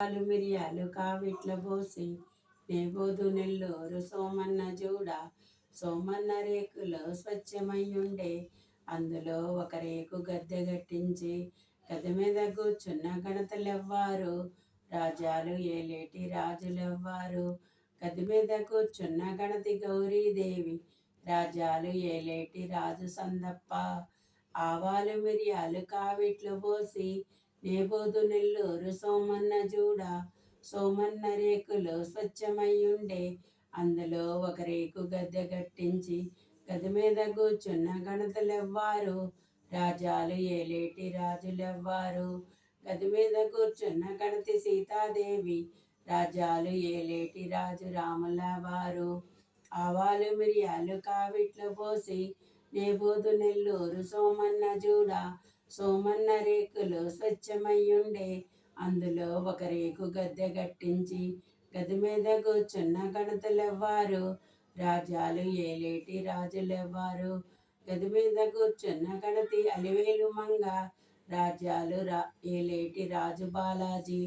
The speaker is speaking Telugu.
పాలు మిరియాలు కావిట్ల పోసి నేబోదు నెల్లూరు సోమన్న జూడ సోమన్న రేకులో స్వచ్ఛమయ్యుండే అందులో ఒక రేకు గద్దె గట్టించి గది మీద కూర్చున్న గణతలెవ్వారు రాజాలు ఏలేటి రాజులెవ్వారు గద్దె మీద కూర్చున్న గణతి గౌరీదేవి రాజాలు ఏలేటి రాజు సందప్ప ఆవాలు మిరియాలు కావిట్లు పోసి నేబోదు నెల్లూరు సోమన్న జూడ సోమన్న రేకులు స్వచ్ఛమయ్యుండే. అందులో ఒక రేకు గద్దె కట్టించి గది మీద కూర్చున్న గణతలెవ్వారు రాజాలు ఏలేటి రాజులెవ్వారు. గది మీద కూర్చున్న గణతి సీతాదేవి రాజాలు ఏలేటి రాజు రాముల వారు ఆవాలు మిరియాలు కావిట్లు పోసి నేబోదు నెల్లూరు సోమన్న జూడా సోమన్న రేకులు స్వచ్ఛమయ్యుండే. అందులో ఒక రేకు గద్దె గట్టించి గది మీద కూర్చున్న గణతలెవ్వారు రాజాలు ఏలేటి రాజులెవ్వారు. గది మీద కూర్చున్న గణతి అలివేలు మంగ. రాజ్యాలు రా ఏలేటి రాజు బాలాజీ.